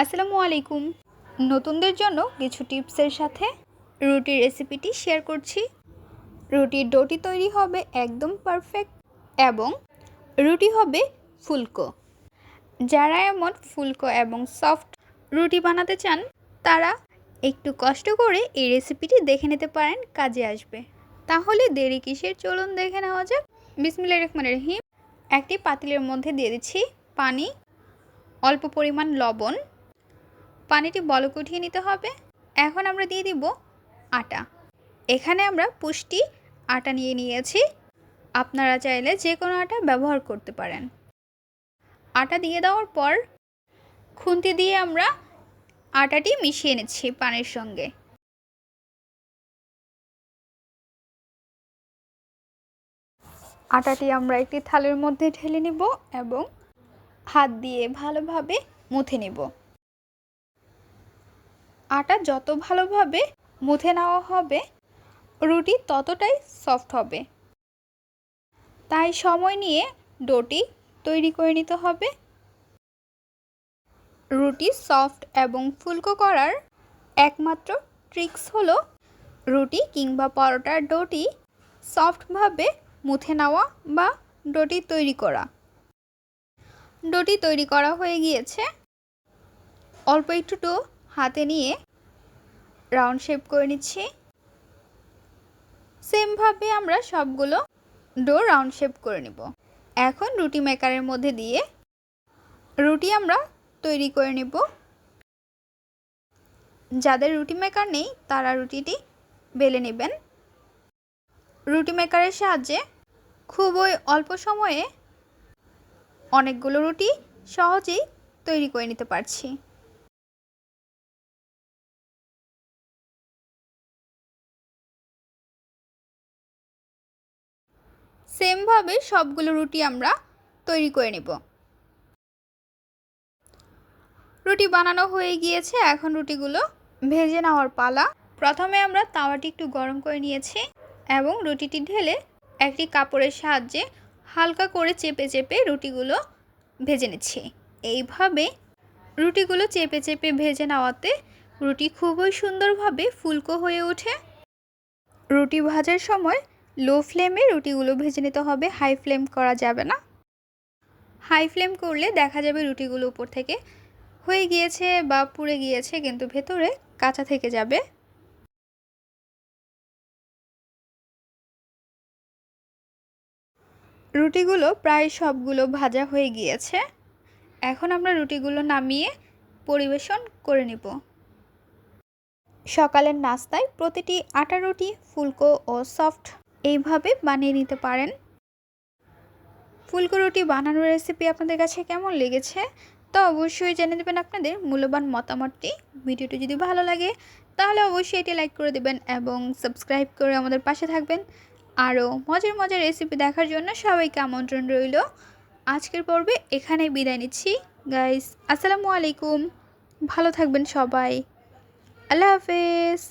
আসসালামু আলাইকুম। নতুনদের জন্য কিছু টিপসের সাথে রুটির রেসিপিটি শেয়ার করছি। রুটির ডোটি তৈরি হবে একদম পারফেক্ট এবং রুটি হবে ফুলকো। যারা এমন ফুলকো এবং সফট রুটি বানাতে চান, তারা একটু কষ্ট করে এই রেসিপিটি দেখে নিতে পারেন, কাজে আসবে। তাহলে দেরি কিসের? চলুন দেখে নেওয়া যাক। বিসমিল্লা রহমানের রহিম। একটি পাতিলের মধ্যে দিয়ে দিচ্ছি পানি, অল্প পরিমাণ লবণ পানিটি বলক উঠিয়ে নিতে হবে। এখন আমরা দিয়ে দিব আটা। এখানে আমরা পুষ্টি আটা নিয়ে নিয়েছি। আপনারা চাইলে যে কোনো আটা ব্যবহার করতে পারেন। আটা দিয়ে দেওয়ার পর খুন্তি দিয়ে আমরা আটাটি মিশিয়ে নিচ্ছি পানির সঙ্গে। আটাটি আমরা একটি থালের মধ্যে ঢেলে নিব এবং হাত দিয়ে ভালোভাবে মুথে নেব। আটা যত ভালোভাবে মুথে নেওয়া হবে, রুটি ততটাই সফট হবে। তাই সময় নিয়ে ডোটি তৈরি করে নিতে হবে। রুটি সফট এবং ফুলকো করার একমাত্র ট্রিক্স হলো রুটি কিংবা পরোটার ডোটি সফটভাবে মুথে নেওয়া বা ডোটি তৈরি করা। ডোটি তৈরি করা হয়ে গিয়েছে। অল্প একটু হাতে নিয়ে রাউন্ড শেপ করে নিচ্ছি। সেমভাবে আমরা সবগুলো ডো রাউন্ড শেপ করে নিব। এখন রুটি মেকারের মধ্যে দিয়ে রুটি আমরা তৈরি করে নেব। যাদের রুটি মেকার নেই, তারা রুটিটি বেলে নেবেন। রুটি মেকারের সাহায্যে খুবই অল্প সময়ে অনেকগুলো রুটি সহজেই তৈরি করে নিতে পারছি। সেমভাবে সবগুলো রুটি আমরা তৈরি করে নেব। রুটি বানানো হয়ে গিয়েছে, এখন রুটিগুলো ভেজে নেওয়ার পালা। প্রথমে আমরা তাওয়াটি একটু গরম করে নিয়েছি এবং রুটিটি ঢেলে একটি কাপড়ের সাহায্যে হালকা করে চেপে চেপে রুটিগুলো ভেজে নিচ্ছি। এইভাবে রুটিগুলো চেপে চেপে ভেজে নেওয়াতে রুটি খুবই সুন্দরভাবে ফুলকো হয়ে ওঠে। রুটি ভাজার সময় লো ফ্লেমে রুটিগুলো ভেজে নিতে হবে। হাই ফ্লেম করা যাবে না। হাই ফ্লেম করলে দেখা যাবে রুটিগুলো উপর থেকে হয়ে গিয়েছে বা পুড়ে গিয়েছে, কিন্তু ভেতরে কাঁচা থেকে যাবে। রুটিগুলো প্রায় সবগুলো ভাজা হয়ে গিয়েছে। এখন আমরা রুটিগুলো নামিয়ে পরিবেশন করে নিব। সকালের নাস্তায় প্রতিটি আটা রুটি, ফুলকো ও সফট এইভাবে বানিয়ে নিতে পারেন। ফুলকো রুটি বানানোর রেসিপি আপনাদের কাছে কেমন লেগেছে? তো অবশ্যই জেনে দেবেন আপনাদের মূল্যবান মতামতটি। ভিডিওটি যদি ভালো লাগে, তাহলে অবশ্যই এটি লাইক করে দেবেন এবং সাবস্ক্রাইব করে আমাদের পাশে থাকবেন। আরও মজার মজার রেসিপি দেখার জন্য সবাইকে আমন্ত্রণ রইল। আজকের পর্বে এখানেই বিদায় নিচ্ছি। গাইস আসসালামু আলাইকুম। ভালো থাকবেন সবাই। আল্লাহ হাফেজ।